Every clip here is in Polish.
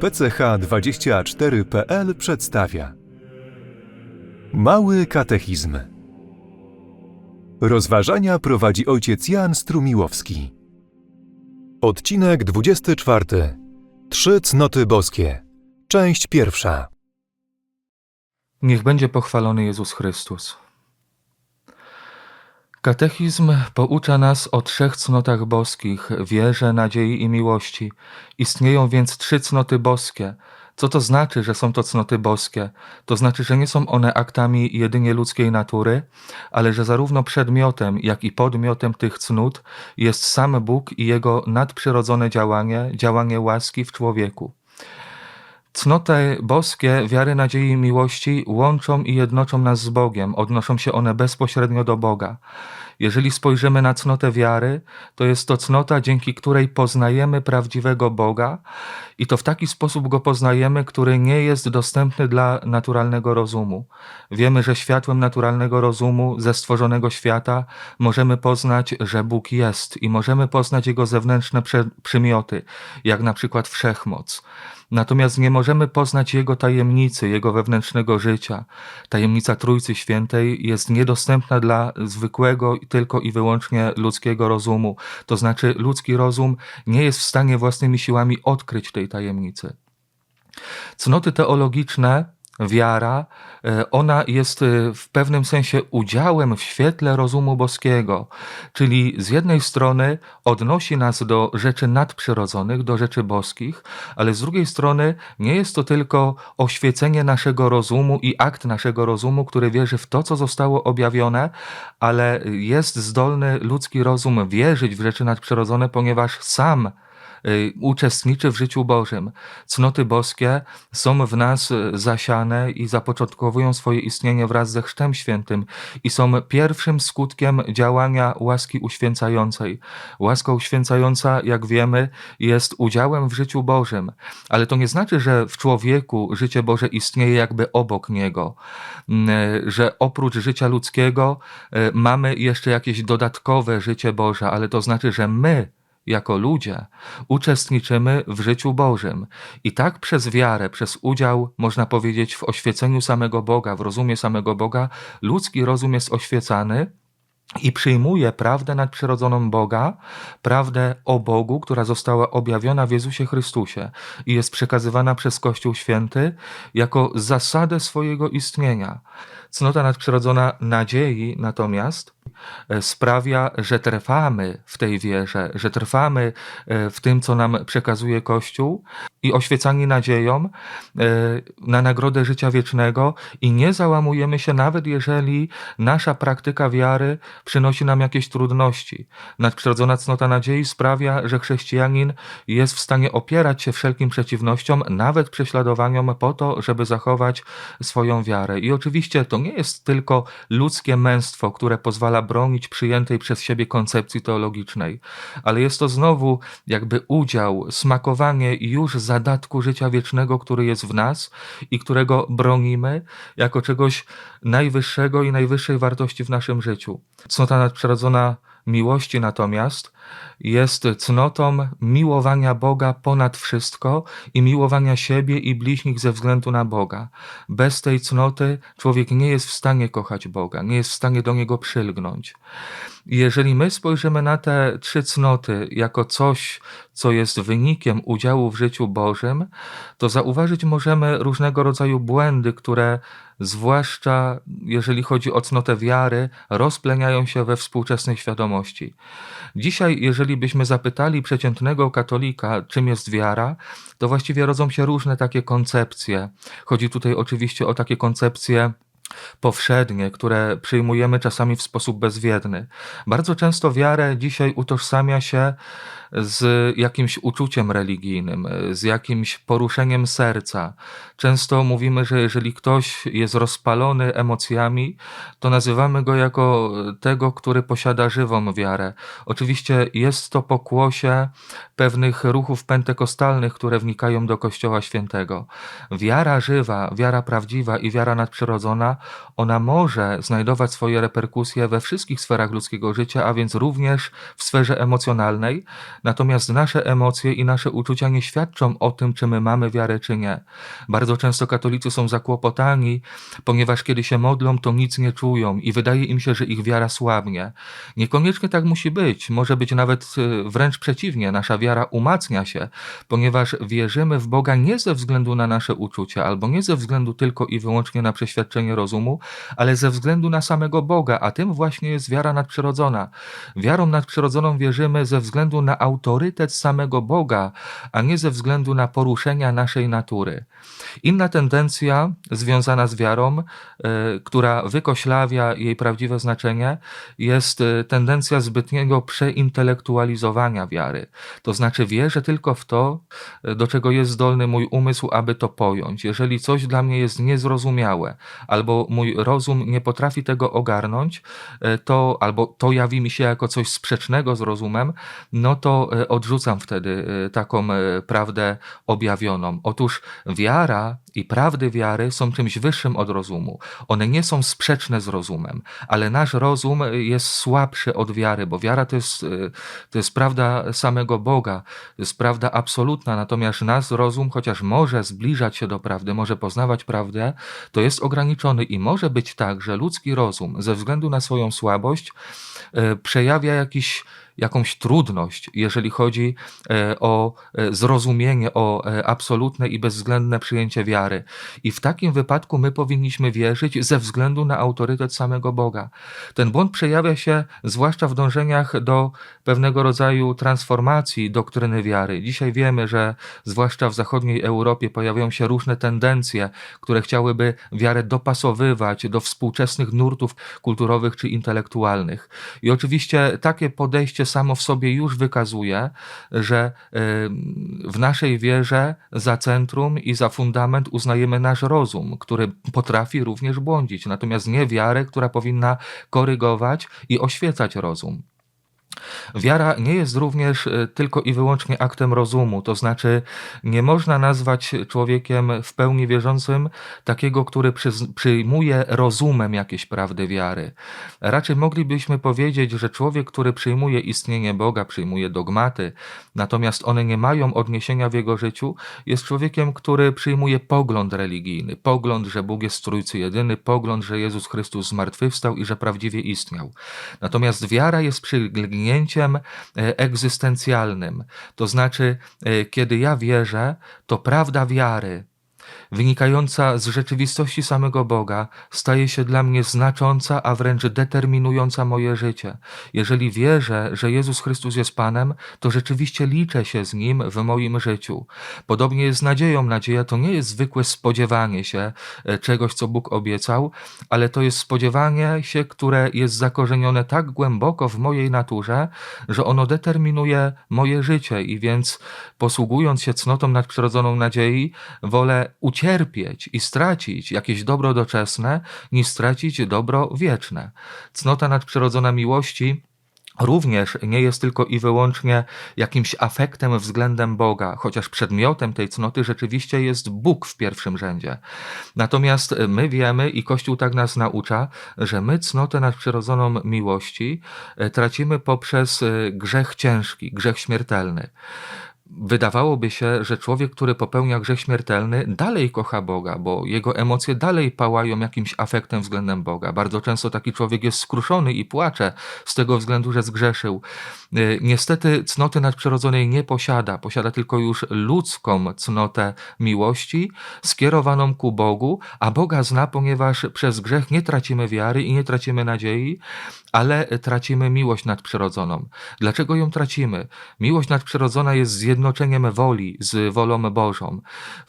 PCH24.pl przedstawia. Mały Katechizm. Rozważania prowadzi ojciec Jan Strumiłowski. Odcinek 24 Trzy cnoty boskie. Część pierwsza. Niech będzie pochwalony Jezus Chrystus. Katechizm poucza nas o trzech cnotach boskich wierze, nadziei i miłości. Istnieją więc trzy cnoty boskie. Co to znaczy, że są to cnoty boskie? To znaczy, że nie są one aktami jedynie ludzkiej natury, ale że zarówno przedmiotem, jak i podmiotem tych cnót jest sam Bóg i jego nadprzyrodzone działanie, działanie łaski w człowieku. Cnoty boskie wiary, nadziei i miłości łączą i jednoczą nas z Bogiem, odnoszą się one bezpośrednio do Boga. Jeżeli spojrzymy na cnotę wiary, to jest to cnota, dzięki której poznajemy prawdziwego Boga i to w taki sposób go poznajemy, który nie jest dostępny dla naturalnego rozumu. Wiemy, że światłem naturalnego rozumu ze stworzonego świata możemy poznać, że Bóg jest i możemy poznać jego zewnętrzne przymioty, jak na przykład wszechmoc. Natomiast nie możemy poznać Jego tajemnicy, Jego wewnętrznego życia. Tajemnica Trójcy Świętej jest niedostępna dla zwykłego tylko i wyłącznie ludzkiego rozumu. To znaczy ludzki rozum nie jest w stanie własnymi siłami odkryć tej tajemnicy. Cnoty teologiczne wiara, e, ona jest e, w pewnym sensie udziałem w świetle rozumu boskiego, czyli z jednej strony odnosi nas do rzeczy nadprzyrodzonych, do rzeczy boskich, ale z drugiej strony nie jest to tylko oświecenie naszego rozumu i akt naszego rozumu, który wierzy w to, co zostało objawione, ale jest zdolny ludzki rozum wierzyć w rzeczy nadprzyrodzone, ponieważ sam uczestniczy w życiu Bożym. Cnoty boskie są w nas y, zasiane i zapoczątkowują swoje istnienie wraz ze Chrztem Świętym i są pierwszym skutkiem działania łaski uświęcającej. Łaska uświęcająca, jak wiemy, jest udziałem w życiu Bożym, ale to nie znaczy, że w człowieku życie Boże istnieje jakby obok niego, Mm, y, że oprócz życia ludzkiego y, mamy jeszcze jakieś dodatkowe życie Boże, ale to znaczy, że my jako ludzie uczestniczymy w życiu Bożym. I tak przez wiarę, przez udział, można powiedzieć, w oświeceniu samego Boga, w rozumie samego Boga, ludzki rozum jest oświecany i przyjmuje prawdę nadprzyrodzoną Boga, prawdę o Bogu, która została objawiona w Jezusie Chrystusie i jest przekazywana przez Kościół Święty jako zasadę swojego istnienia. Cnota nadprzyrodzona nadziei natomiast e, sprawia, że trwamy w tej wierze, że trwamy e, w tym, co nam przekazuje Kościół i oświecani nadzieją e, na nagrodę życia wiecznego i nie załamujemy się nawet jeżeli nasza praktyka wiary przynosi nam jakieś trudności. Nadprzyrodzona cnota nadziei sprawia, że chrześcijanin jest w stanie opierać się wszelkim przeciwnościom, nawet prześladowaniom po to, żeby zachować swoją wiarę. I oczywiście to nie jest tylko ludzkie męstwo, które pozwala bronić przyjętej przez siebie koncepcji teologicznej, ale jest to znowu jakby udział, smakowanie już zadatku życia wiecznego, który jest w nas i którego bronimy jako czegoś najwyższego i najwyższej wartości w naszym życiu. Cnota nadprzyrodzona miłości natomiast jest cnotą miłowania Boga ponad wszystko i miłowania siebie i bliźnich ze względu na Boga. Bez tej cnoty człowiek nie jest w stanie kochać Boga, nie jest w stanie do Niego przylgnąć. Jeżeli my spojrzymy na te trzy cnoty jako coś, co jest wynikiem udziału w życiu Bożym, to zauważyć możemy różnego rodzaju błędy, które zwłaszcza jeżeli chodzi o cnotę wiary, rozpleniają się we współczesnej świadomości. Dzisiaj, jeżeli byśmy zapytali przeciętnego katolika, czym jest wiara, to właściwie rodzą się różne takie koncepcje. Chodzi tutaj oczywiście o takie koncepcje powszednie, które przyjmujemy czasami w sposób bezwiedny. Bardzo często wiarę dzisiaj utożsamia się z jakimś uczuciem religijnym, z jakimś poruszeniem serca. Często mówimy, że jeżeli ktoś jest rozpalony emocjami, to nazywamy go jako tego, który posiada żywą wiarę. Oczywiście jest to pokłosie pewnych ruchów pentekostalnych, które wnikają do Kościoła Świętego. Wiara żywa, wiara prawdziwa i wiara nadprzyrodzona, ona może znajdować swoje reperkusje we wszystkich sferach ludzkiego życia, a więc również w sferze emocjonalnej. Natomiast nasze emocje i nasze uczucia nie świadczą o tym, czy my mamy wiarę, czy nie. Bardzo często katolicy są zakłopotani, ponieważ kiedy się modlą, to nic nie czują i wydaje im się, że ich wiara słabnie. Niekoniecznie tak musi być. Może być nawet y, wręcz przeciwnie. Nasza wiara umacnia się, ponieważ wierzymy w Boga nie ze względu na nasze uczucia, albo nie ze względu tylko i wyłącznie na przeświadczenie rozumu, ale ze względu na samego Boga, a tym właśnie jest wiara nadprzyrodzona. Wiarą nadprzyrodzoną wierzymy ze względu na autorytet samego Boga, a nie ze względu na poruszenia naszej natury. Inna tendencja związana z wiarą, e, która wykoślawia jej prawdziwe znaczenie, jest e, tendencja zbytniego przeintelektualizowania wiary. To znaczy wierzę tylko w to, e, do czego jest zdolny mój umysł, aby to pojąć. Jeżeli coś dla mnie jest niezrozumiałe, albo mój rozum nie potrafi tego ogarnąć, to albo to jawi mi się jako coś sprzecznego z rozumem, no to e, odrzucam wtedy e, taką e, prawdę objawioną. Otóż wiara i prawdy wiary są czymś wyższym od rozumu. One nie są sprzeczne z rozumem, ale nasz rozum jest słabszy od wiary, bo wiara to jest, to jest prawda samego Boga, to jest prawda absolutna, natomiast nasz rozum, chociaż może zbliżać się do prawdy, może poznawać prawdę, to jest ograniczony i może być tak, że ludzki rozum ze względu na swoją słabość przejawia jakiś jakąś trudność, jeżeli chodzi e, o e, zrozumienie, o e, absolutne i bezwzględne przyjęcie wiary. I w takim wypadku my powinniśmy wierzyć ze względu na autorytet samego Boga. Ten błąd przejawia się zwłaszcza w dążeniach do pewnego rodzaju transformacji doktryny wiary. Dzisiaj wiemy, że zwłaszcza w zachodniej Europie pojawiają się różne tendencje, które chciałyby wiarę dopasowywać do współczesnych nurtów kulturowych czy intelektualnych. I oczywiście takie podejście samo w sobie już wykazuje, że y, w naszej wierze za centrum i za fundament uznajemy nasz rozum, który potrafi również błądzić, natomiast nie wiarę, która powinna korygować i oświecać rozum. Wiara nie jest również e, tylko i wyłącznie aktem rozumu, to znaczy nie można nazwać człowiekiem w pełni wierzącym takiego, który przyjmuje rozumem jakieś prawdy wiary. Raczej moglibyśmy powiedzieć, że człowiek, który przyjmuje istnienie Boga, przyjmuje dogmaty, natomiast one nie mają odniesienia w jego życiu, jest człowiekiem, który przyjmuje pogląd religijny, pogląd, że Bóg jest Trójcy jedyny, pogląd, że Jezus Chrystus zmartwychwstał i że prawdziwie istniał. Natomiast wiara jest przygnęciem egzystencjalnym. To znaczy, e, kiedy ja wierzę, to prawda wiary, wynikająca z rzeczywistości samego Boga, staje się dla mnie znacząca, a wręcz determinująca moje życie. Jeżeli wierzę, że Jezus Chrystus jest Panem, to rzeczywiście liczę się z Nim w moim życiu. Podobnie jest z nadzieją. Nadzieja to nie jest zwykłe spodziewanie się e, czegoś, co Bóg obiecał, ale to jest spodziewanie się, które jest zakorzenione tak głęboko w mojej naturze, że ono determinuje moje życie i więc posługując się cnotą nadprzyrodzoną nadziei, wolę ucierpieć i stracić jakieś dobro doczesne, niż stracić dobro wieczne. Cnota nadprzyrodzona miłości również nie jest tylko i wyłącznie jakimś afektem względem Boga, chociaż przedmiotem tej cnoty rzeczywiście jest Bóg w pierwszym rzędzie. Natomiast my wiemy i Kościół tak nas naucza, że my cnotę nadprzyrodzoną miłości e, tracimy poprzez e, grzech ciężki, grzech śmiertelny wydawałoby się, że człowiek, który popełnia grzech śmiertelny, dalej kocha Boga, bo jego emocje dalej pałają jakimś afektem względem Boga. Bardzo często taki człowiek jest skruszony i płacze z tego względu, że zgrzeszył. Y, niestety cnoty nadprzyrodzonej nie posiada, posiada tylko już ludzką cnotę miłości skierowaną ku Bogu, a Boga zna, ponieważ przez grzech nie tracimy wiary i nie tracimy nadziei, ale tracimy miłość nadprzyrodzoną. Dlaczego ją tracimy? Miłość nadprzyrodzona jest zjednoczeniem woli z wolą Bożą.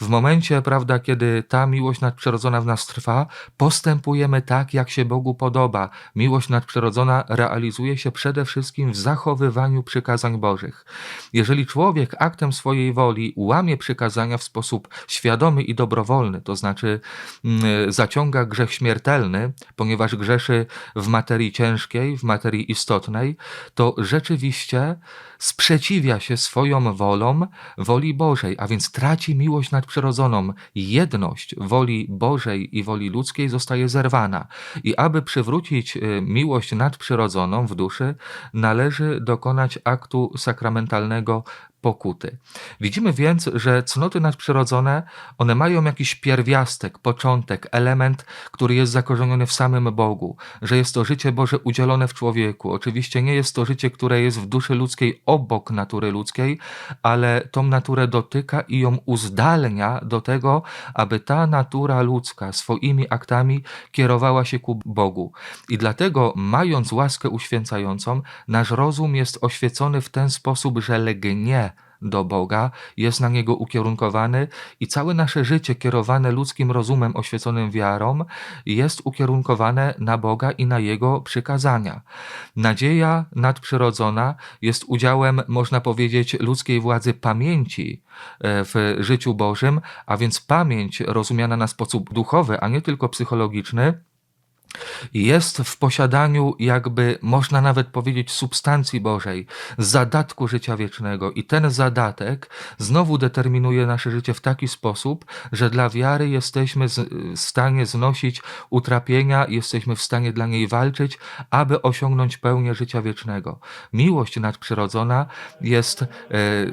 W momencie, prawda, kiedy ta miłość nadprzyrodzona w nas trwa, postępujemy tak, jak się Bogu podoba. Miłość nadprzyrodzona realizuje się przede wszystkim w zachowywaniu przykazań Bożych. Jeżeli człowiek aktem swojej woli łamie przykazania w sposób świadomy i dobrowolny, to znaczy mm, zaciąga grzech śmiertelny, ponieważ grzeszy w materii ciężkiej, w materii istotnej, to rzeczywiście sprzeciwia się swoją wolą wolą woli Bożej, a więc traci miłość nadprzyrodzoną. Jedność woli Bożej i woli ludzkiej zostaje zerwana. I aby przywrócić y, miłość nadprzyrodzoną w duszy, należy dokonać aktu sakramentalnego pokuty. Widzimy więc, że cnoty nadprzyrodzone, one mają jakiś pierwiastek, początek, element, który jest zakorzeniony w samym Bogu, że jest to życie Boże udzielone w człowieku. Oczywiście nie jest to życie, które jest w duszy ludzkiej obok natury ludzkiej, ale tą naturę dotyka i ją uzdalnia do tego, aby ta natura ludzka swoimi aktami kierowała się ku Bogu. I dlatego, mając łaskę uświęcającą, nasz rozum jest oświecony w ten sposób, że legnie do Boga, jest na Niego ukierunkowany i całe nasze życie kierowane ludzkim rozumem oświeconym wiarą jest ukierunkowane na Boga i na Jego przykazania. Nadzieja nadprzyrodzona jest udziałem, można powiedzieć, ludzkiej władzy pamięci e, w życiu Bożym, a więc pamięć rozumiana na sposób duchowy, a nie tylko psychologiczny, jest w posiadaniu, jakby można nawet powiedzieć, substancji Bożej, zadatku życia wiecznego. I ten zadatek znowu determinuje nasze życie w taki sposób, że dla wiary jesteśmy w stanie znosić utrapienia, jesteśmy w stanie dla niej walczyć, aby osiągnąć pełnię życia wiecznego. Miłość nadprzyrodzona jest e,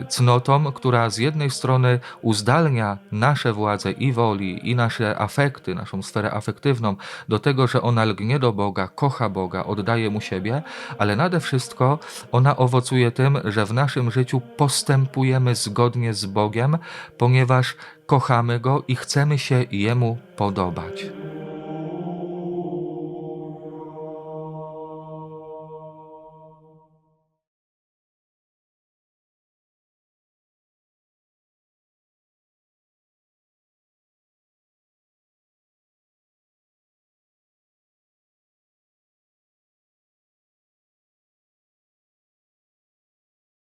cnotą, która z jednej strony uzdalnia nasze władze i woli, i nasze afekty, naszą sferę afektywną do tego, że ona lgnie do Boga, kocha Boga, oddaje Mu siebie, ale nade wszystko ona owocuje tym, że w naszym życiu postępujemy zgodnie z Bogiem, ponieważ kochamy Go i chcemy się Jemu podobać.